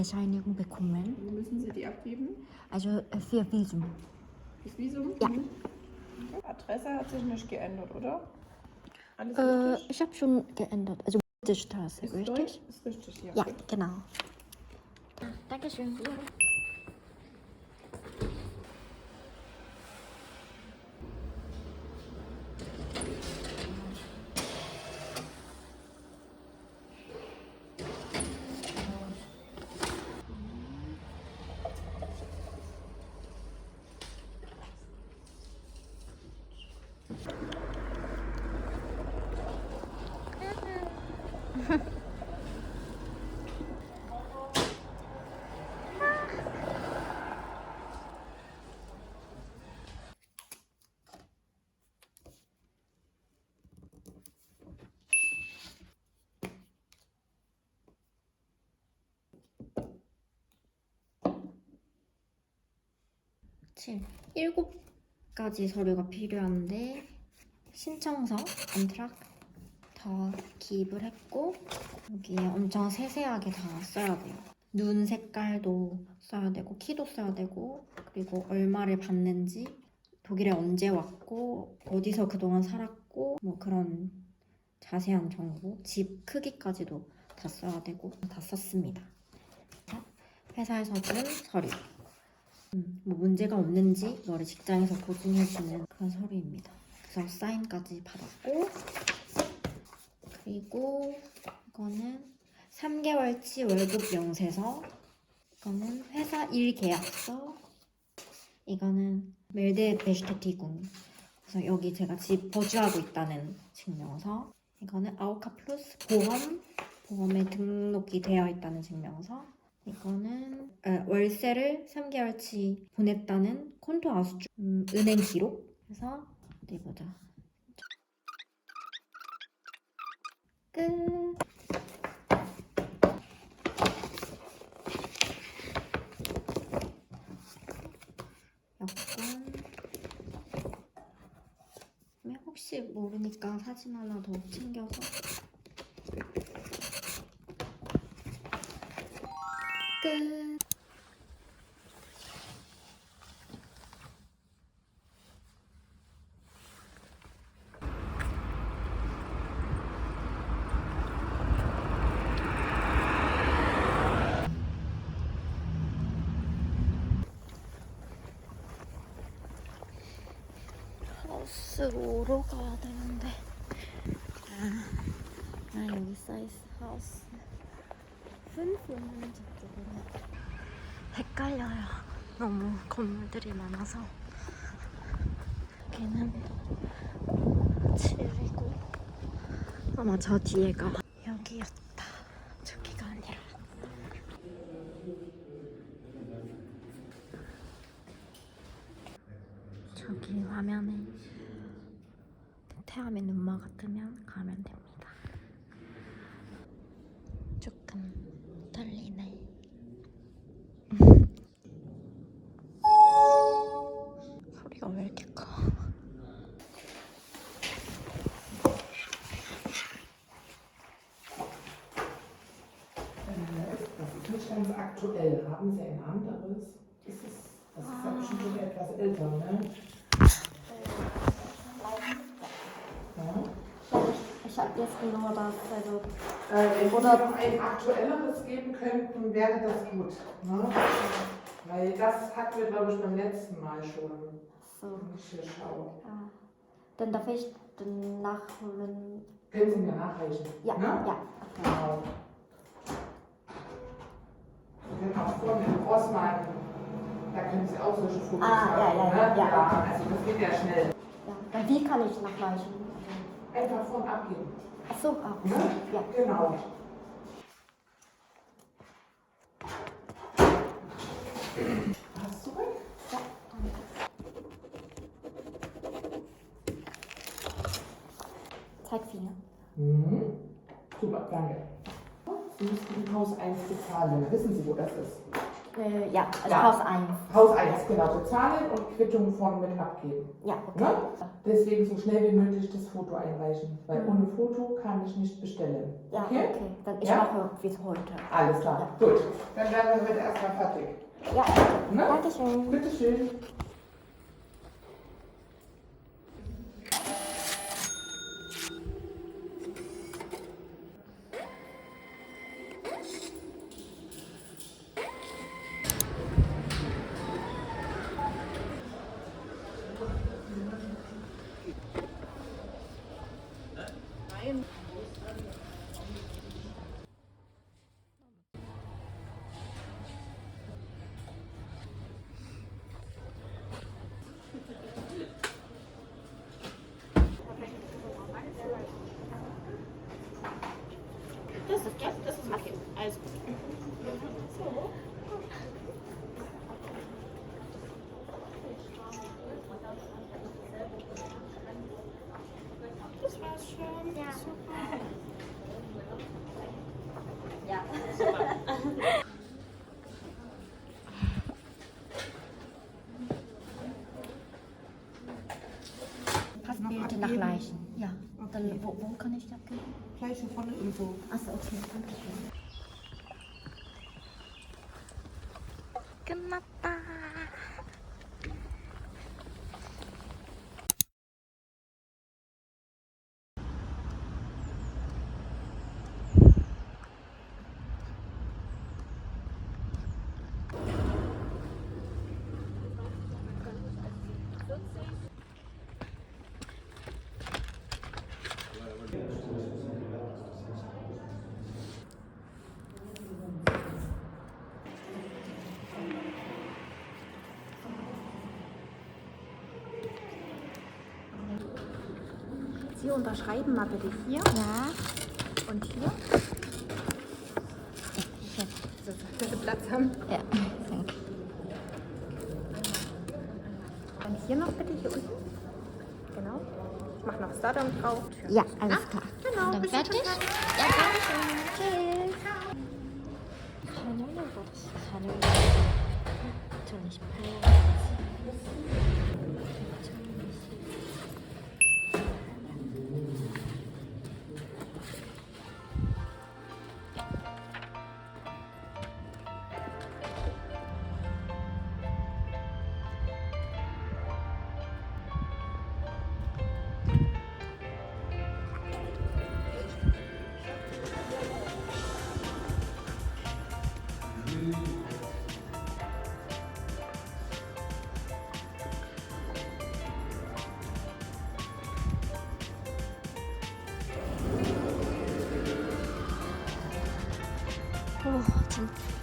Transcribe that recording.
Mitgliedbescheinigung bekommen? Wo müssen Sie die abgeben? Also äh, für Visum. Das Visum? Ja. Mhm. Adresse hat sich nicht geändert, oder? Alles Äh, ich habe schon geändert. Also die Straße, Ist richtig? Deutsch? Ist richtig, ja. Ja, genau. Dankeschön. 지금 일곱 가지 서류가 필요한데 신청서, 안트락 다 기입을 했고 여기에 엄청 세세하게 다 써야 돼요. 눈 색깔도 써야 되고 키도 써야 되고 그리고 얼마를 받는지 독일에 언제 왔고 어디서 그동안 살았고 뭐 그런 자세한 정보 집 크기까지도 다 써야 되고 다 썼습니다. 회사에서 준 서류 음, 뭐 문제가 없는지 너를 직장에서 보증해주는 그런 서류입니다. 그래서 사인까지 받았고 그리고 이거는 3개월치 월급 명세서 이거는 회사 일 계약서 이거는 멜데 베슈테티군 그래서 여기 제가 집 거주하고 있다는 증명서. 이거는 아우카 플러스 보험 보험에 등록이 되어 있다는 증명서 이거는 어, 월세를 3개월치 보냈다는 콘토 아수주 음, 은행 기록? 그래서 어디 보자 끝. 여권 네, 혹시 모르니까 사진 하나 더 챙겨서 끝 하우스로 가야 되는데. 아, 아 여기 사이즈 하우스 푼푼은 저쪽으로 헷갈려요. 너무 건물들이 많아서. 여기는 7이고 아마 저 뒤에가 여기였다. 저기가 아니라. 저기 화면에 태암의 눈마가 뜨면 가면 됩니다. Aktuell. Haben Sie ein anderes? Ist es, das ist ja bestimmt schon etwas älter, ne? Ja. Ich habe jetzt nur das, also Äh, wenn Sie Oder- noch ein aktuelleres geben könnten, wäre das gut. Ne? Weil das hatten wir, glaube ich, beim letzten Mal schon. so. Wenn ich hier schaue. Ja. Dann darf ich dann nachholen. Können Sie mir nachreichen? Ja, Ne? ja. Genau. Können Sie auch solche Fotos Ah, ja, ja, ne? ja, ja. ja. Also das geht ja schnell. ja. Dann wie kann ich nachreichen? Einfach vorn abgeben. Ach so, ah, Ne? ja. Genau. Hast du recht? Ja, danke. Zeig Finger. Mhm. Super, danke. Sie müssen im Haus 1 bezahlen. Wissen Sie, wo das ist? Äh, ja, also Ja. Haus 1. Haus 1, genau, bezahlen und Quittung vorne mit abgeben. Ja, okay. Ne? Deswegen so schnell wie möglich das Foto einreichen, weil Mhm. ohne Foto kann ich nicht bestellen. Ja, Okay? okay. Dann ich Ja? mache bis heute. Alles klar, gut. Dann werden wir heute erstmal fertig. Ja, Ne? Dankeschön. Bitteschön. Das Passt noch Bitte nach? Leichen. Ja. Okay. Dann, wo, wo kann ich die abgeben? Leiche von irgendwo. Achso, okay. Dankeschön. Sie unterschreiben mal bitte hier Ja. und hier. So, dass wir Platz haben. Ja, danke. Hier noch bitte, hier unten. Genau. Ich mache noch Datum drauf. Ja, alles klar. Genau, Dann fertig? Ja, danke schön. Thank you.